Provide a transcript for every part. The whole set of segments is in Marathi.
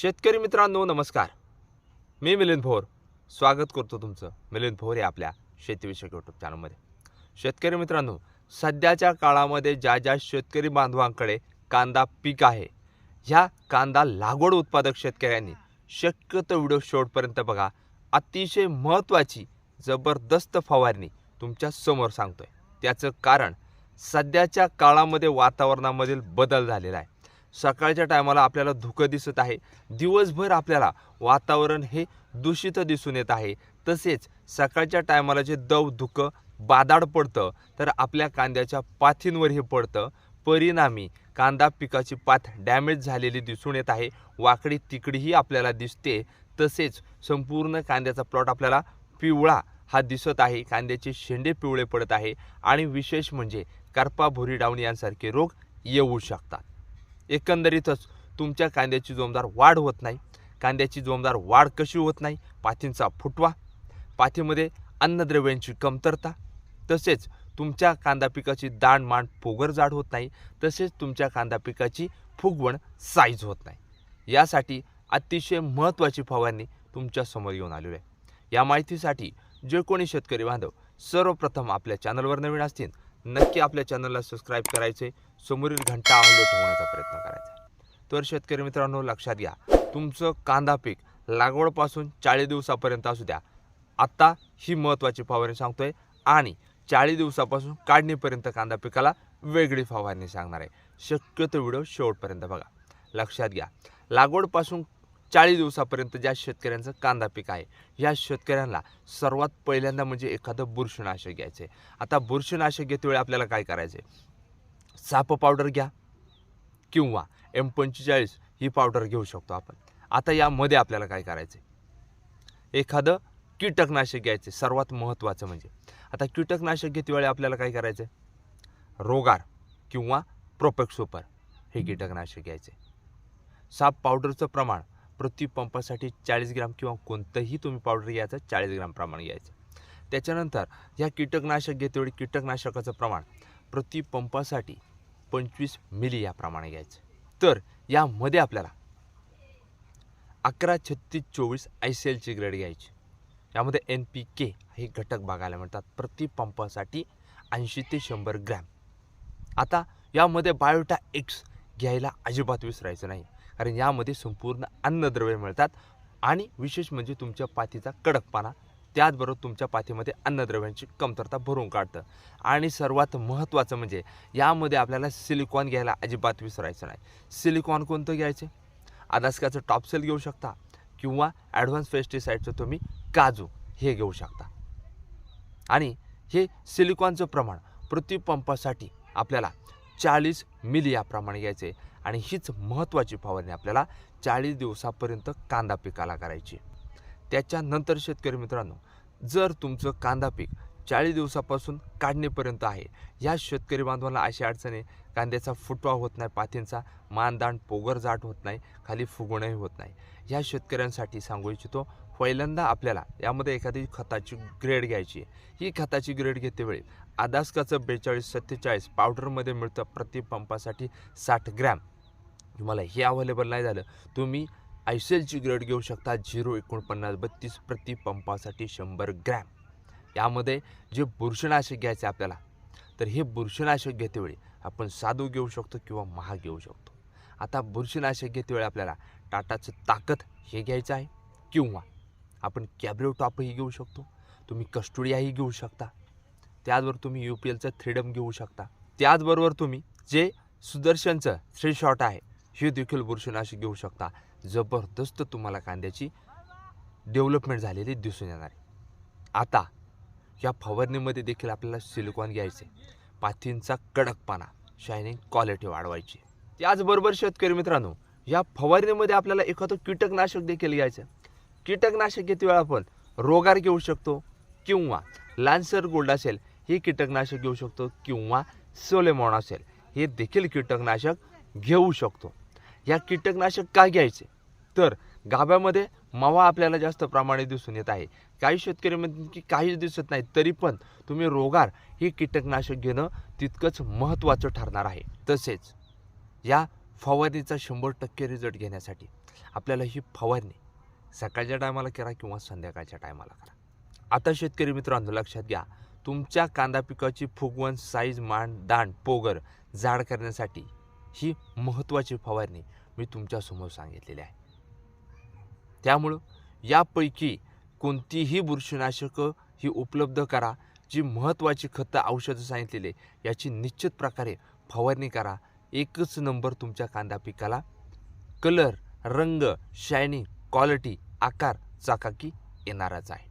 शेतकरी मित्रांनो नमस्कार. मी मिलिंद भोर. स्वागत करतो तुमचं. मिलिंद भोर या आपल्या शेतीविषयक यूट्यूब चॅनलमध्ये शेतकरी मित्रांनो सध्याच्या काळामध्ये ज्या ज्या शेतकरी बांधवांकडे कांदा पीक आहे ह्या कांदा लागवड उत्पादक शेतकऱ्यांनी शक्यतो व्हिडिओ शेवटपर्यंत बघा. अतिशय महत्त्वाची जबरदस्त फवारणी तुमच्यासमोर सांगतोय. त्याचं कारण सध्याच्या काळामध्ये वातावरणामधील बदल झालेला आहे. सकाळच्या टायमाला आपल्याला धुकं दिसत आहे. दिवसभर आपल्याला वातावरण हे दूषित दिसून येत आहे. तसेच सकाळच्या टायमाला जे दव धुकं बादाड पडतं तर आपल्या कांद्याच्या पाथींवर हे पडतं. परिणामी कांदा पिकाची पाथ डॅमेज झालेली दिसून येत आहे. वाकडी तिकडीही आपल्याला दिसते. तसेच संपूर्ण कांद्याचा प्लॉट आपल्याला पिवळा हा दिसत आहे. कांद्याचे शेंडे पिवळे पडत आहे. आणि विशेष म्हणजे करपा भुरी डावणी यांसारखे रोग येऊ शकतात. एकंदरीतच तुमच्या कांद्याची जोमदार वाढ होत नाही. कांद्याची जोमदार वाढ कशी होत नाही? पाथींचा फुटवा पाथीमध्ये अन्नद्रव्यांची कमतरता तसेच तुमच्या कांदा पिकाची दाण मांड पोगर जाड होत नाही तसेच तुमच्या कांदा पिकाची फुगवण साईज होत नाही. यासाठी अतिशय महत्त्वाची फवारणी तुमच्यासमोर येऊन आलेली आहे. या माहितीसाठी जे कोणी शेतकरी बांधव सर्वप्रथम आपल्या चॅनलवर नवीन असतील नक्की आपल्या चॅनलला सबस्क्राईब करायचे. समोरील घंटा आंदोलन ठेवण्याचा प्रयत्न करायचा. तर शेतकरी मित्रांनो लक्षात घ्या. तुमचं कांदा पीक लागवडपासून चाळीस दिवसापर्यंत असू द्या. आत्ता ही महत्त्वाची फवारणी सांगतोय आणि चाळीस दिवसापासून काढणीपर्यंत कांदा पिकाला वेगळी फवारणी सांगणार आहे. शक्यतो व्हिडिओ शेवटपर्यंत बघा. लक्षात घ्या. लागवडपासून चाळीस दिवसापर्यंत ज्या शेतकऱ्यांचं कांदा पीक आहे या शेतकऱ्यांना सर्वात पहिल्यांदा म्हणजे एखादं बुरशीनाशक घ्यायचं आहे आता बुरशीनाशक घेते वेळी आपल्याला काय करायचं आहे साप पावडर घ्या किंवा एम पंचेचाळीस ही पावडर घेऊ शकतो आपण. आता यामध्ये आपल्याला काय करायचं आहे एखादं कीटकनाशक घ्यायचे सर्वात महत्त्वाचं म्हणजे. आता कीटकनाशक घेते वेळी आपल्याला काय करायचं आहे रोगार किंवा प्रोपेक्ट सुपर हे कीटकनाशक घ्यायचे साप पावडरचं प्रमाण प्रति पंपासाठी चाळीस ग्राम किंवा कोणतंही तुम्ही पावडर घ्यायचं चाळीस ग्राम प्रमाण घ्यायचं. त्याच्यानंतर ह्या कीटकनाशक घेतेवेळी कीटकनाशकाचं प्रमाण. प्रति पंपासाठी पंचवीस मिली या प्रमाणे घ्यायचं. तर यामध्ये आपल्याला अकरा छत्तीस चोवीस आय सी एलची ग्रेड घ्यायची. यामध्ये एन पी के हे घटक बघायला मिळतात. प्रति पंपासाठी ऐंशी ते शंभर ग्रॅम. आता यामध्ये बायोटा एक्स घ्यायला अजिबात विसरायचं नाही. कारण यामध्ये संपूर्ण अन्नद्रव्य मिळतात. आणि विशेष म्हणजे तुमच्या पातीचा कडकपणा त्याचबरोबर तुमच्या पातीमध्ये अन्नद्रव्यांची कमतरता भरून काढतं. आणि सर्वात महत्त्वाचं म्हणजे यामध्ये आपल्याला सिलिकॉन घ्यायला अजिबात विसरायचं नाही. सिलिकॉन कोणतं घ्यायचं? अदास्काचं टॉपसेल घेऊ शकता किंवा ॲडव्हान्स पेस्टिसाईडचं तुम्ही काजू हे घेऊ शकता. आणि हे सिलिकॉनचं प्रमाण प्रतिपंपासाठी आपल्याला चाळीस मिली याप्रमाणे घ्यायचे आणि हीच महत्त्वाची फवारणी आपल्याला चाळीस दिवसापर्यंत कांदा पिकाला करायची. त्याच्यानंतर शेतकरी मित्रांनो जर तुमचं कांदा पीक चाळीस दिवसापासून काढणीपर्यंत आहे या शेतकरी बांधवांना अशी अडचण आहे कांद्याचा फुटवा होत नाही पाथींचा मानदान पोगर जाट होत नाही खाली फुगणंही होत नाही. ह्या शेतकऱ्यांसाठी सांगू इच्छितो पहिल्यांदा आपल्याला यामध्ये एखादी खताची ग्रेड घ्यायची आहे. ही खताची ग्रेड घेतेवेळी आदासकाचं बेचाळीस सत्तेचाळीस पावडरमध्ये मिळतं प्रति पंपासाठी साठ ग्रॅम. तुम्हाला हे अवेलेबल नाही झालं. तुम्ही आयसेलची ग्रेड घेऊ शकता. झिरो एकोणपन्नास बत्तीस प्रति पंपासाठी शंभर ग्रॅम. यामध्ये जे बुरशीनाशक घ्यायचे आपल्याला तर हे बुरशीनाशक घेतेवेळी आपण साधू घेऊ शकतो किंवा महाग घेऊ शकतो. आता बुरशीनाशक घेतेवेळी आपल्याला टाटाचं ताकद हे घ्यायचं आहे किंवा आपण कॅब्रिओ टॉपही घेऊ शकतो. तुम्ही कस्टोडियाही घेऊ शकता. त्याचबरोबर तुम्ही यू पी एलचं थ्रीडम घेऊ शकता. त्याचबरोबर तुम्ही जे सुदर्शनचं थ्री शॉट आहे हे देखील बुरशीनाशक घेऊ शकता. जबरदस्त तुम्हाला कांद्याची डेव्हलपमेंट झालेली दिसून येणार आहे. आता या फवारणीमध्ये देखील आपल्याला सिलिकॉन घ्यायचे. पाथींचा कडकपणा शायनिंग क्वालिटी वाढवायची. त्याचबरोबर शेतकरी मित्रांनो या फवारणीमध्ये आपल्याला एखादं कीटकनाशक देखील घ्यायचं. कीटकनाशक किती वेळा आपण रोगार घेऊ शकतो किंवा लान्सर गोल्ड असेल हे कीटकनाशक घेऊ शकतो किंवा सोलेमॉन असेल. हे देखील कीटकनाशक घेऊ शकतो. या कीटकनाशक का घ्यायचे? तर गाभ्यामध्ये मावा आपल्याला जास्त प्रमाणे दिसून येत आहे. काही शेतकरी म्हणतील की काहीच दिसत नाही तरी पण तुम्ही रोगार हे कीटकनाशक घेणं तितकंच महत्त्वाचं ठरणार आहे. तसेच या फवारणीचा शंभर टक्के रिझल्ट घेण्यासाठी आपल्याला ही फवारणी सकाळच्या टायमाला करा किंवा संध्याकाळच्या टायमाला करा. आता शेतकरी मित्रांनो लक्षात घ्या. तुमच्या कांदा पिकाची फुगवण साईज मान दांड पोगर जाड करण्यासाठी ही महत्त्वाची फवारणी मी तुमच्यासमोर सांगितलेली आहे. त्यामुळं यापैकी कोणतीही बुरशीनाशकं ही उपलब्ध करा जी महत्त्वाची खतं औषधं सांगितलेली याची निश्चित प्रकारे फवारणी करा. एकच नंबर तुमच्या कांदा पिकाला कलर रंग शायनिंग क्वालिटी आकार चाकाकी येणारच आहे.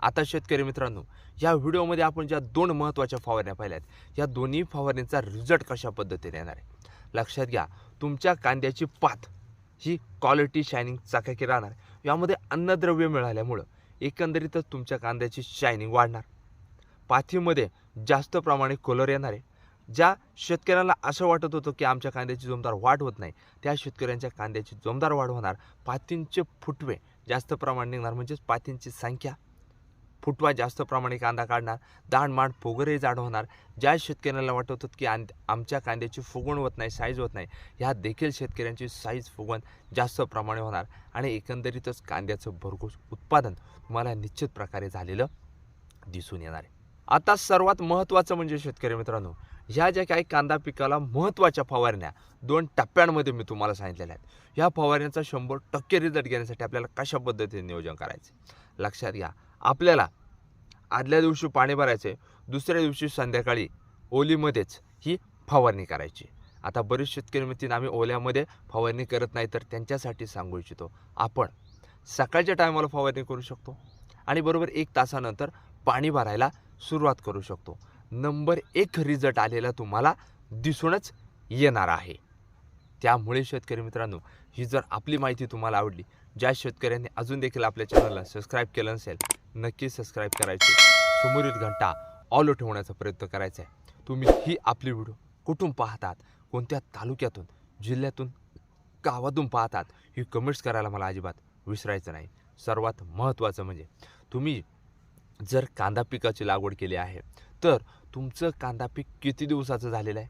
आता शेतकरी मित्रांनो या व्हिडिओमध्ये आपण ज्या दोन महत्त्वाच्या फवारण्या पाहिल्या आहेत या दोन्ही फवारणीचा रिझल्ट कशा पद्धतीने येणार आहे? लक्षात घ्या तुमच्या कांद्याची पात ही क्वालिटी शायनिंग चाकाकी राहणार. यामध्ये अन्नद्रव्य मिळाल्यामुळं एकंदरीतच तुमच्या कांद्याची शायनिंग वाढणार. पाथीमध्ये जास्त प्रमाणे कलर येणार आहे. ज्या शेतकऱ्याला असं वाटत होतं की आमच्या कांद्याची जोमदार वाढ होत नाही त्या शेतकऱ्यांच्या कांद्याची जोमदार वाढ होणार. पातींचे फुटवे जास्त प्रमाणे निघणार म्हणजेच पातींची संख्या फुटवा जास्त प्रमाणे कांदा काढणार दाण मांड जाड होणार. ज्या शेतकऱ्यांना वाटत होतं की आं आमच्या कांद्याची फुगवण होत नाही साईज होत नाही ह्या देखील शेतकऱ्यांची साईज फुगवण जास्त प्रमाणे होणार आणि एकंदरीतच कांद्याचं भरघोस उत्पादन तुम्हाला निश्चित प्रकारे झालेलं दिसून येणार आहे. आता सर्वात महत्त्वाचं म्हणजे शेतकरी मित्रांनो ह्या ज्या काही कांदा पिकाला महत्त्वाच्या फवारण्या दोन टप्प्यांमध्ये मी तुम्हाला सांगितलेल्या आहेत. ह्या फवारण्याचा शंभर टक्के रिझल्ट घेण्यासाठी आपल्याला कशा पद्धतीने नियोजन करायचं? लक्षात घ्या आपल्याला आदल्या दिवशी पाणी भरायचे दुसऱ्या दिवशी संध्याकाळी ओलीमध्येच ही फवारणी करायची. आता बरेच शेतकरी मित्र आम्ही ओल्यामध्ये फवारणी करत नाही तर त्यांच्यासाठी सांगू इच्छितो. आपण सकाळच्या टायमाला फवारणी करू शकतो आणि बरोबर एक तासानंतर पाणी भरायला सुरुवात करू शकतो. नंबर एक रिझल्ट आलेला तुम्हाला दिसूनच येणार आहे. त्यामुळे शेतकरी मित्रांनो ही जर आपली माहिती तुम्हाला आवडली ज्या शेतकऱ्यांनी अजून देखील आपल्या चॅनलला सबस्क्राईब केलं नसेल नक्की सबस्क्राईब करायची. समोरील घंटा ऑल ठेवण्याचा प्रयत्न करायचा आहे. तुम्ही ही आपली व्हिडिओ कुठून पाहतात? कोणत्या तालुक्यातून जिल्ह्यातून गावातून पाहतात? ही कमेंट्स करायला मला अजिबात विसरायचं नाही. सर्वात महत्त्वाचं म्हणजे तुम्ही जर कांदा पिकाची लागवड केली आहे तर तुमचं कांदा पीक किती दिवसाचं झालेलं आहे?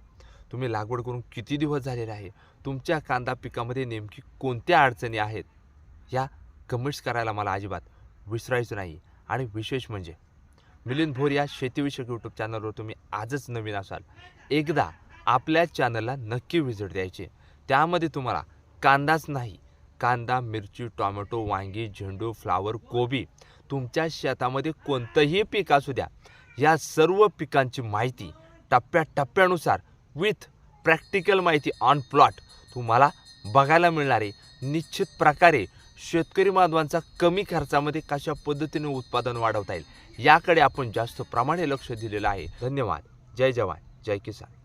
तुम्ही लागवड करून किती दिवस झालेलं आहे? तुमच्या कांदा पिकामध्ये नेमकी कोणत्या अडचणी आहेत? या कमेंट्स करायला मला अजिबात विसरायचं नाही. आणि विशेष म्हणजे मिलिंद भोर या शेतीविषयक यूट्यूब चॅनलवर तुम्ही आजच नवीन असाल एकदा आपल्या चॅनलला नक्की व्हिजिट द्यायची. त्यामध्ये तुम्हाला कांदाच नाही कांदा मिरची टोमॅटो वांगी झेंडू फ्लावर कोबी तुमच्या शेतामध्ये कोणतंही पीक असू द्या या सर्व पिकांची माहिती टप्प्याटप्प्यानुसार विथ प्रॅक्टिकल माहिती ऑन प्लॉट तुम्हाला बघायला मिळणारे निश्चित प्रकारे शेतकरी बांधवांचा कमी खर्चामध्ये कशा पद्धतीने उत्पादन वाढवता येईल? याकडे आपण जास्त प्रमाणे लक्ष दिलेलं आहे. धन्यवाद. जय जवान. जय किसान.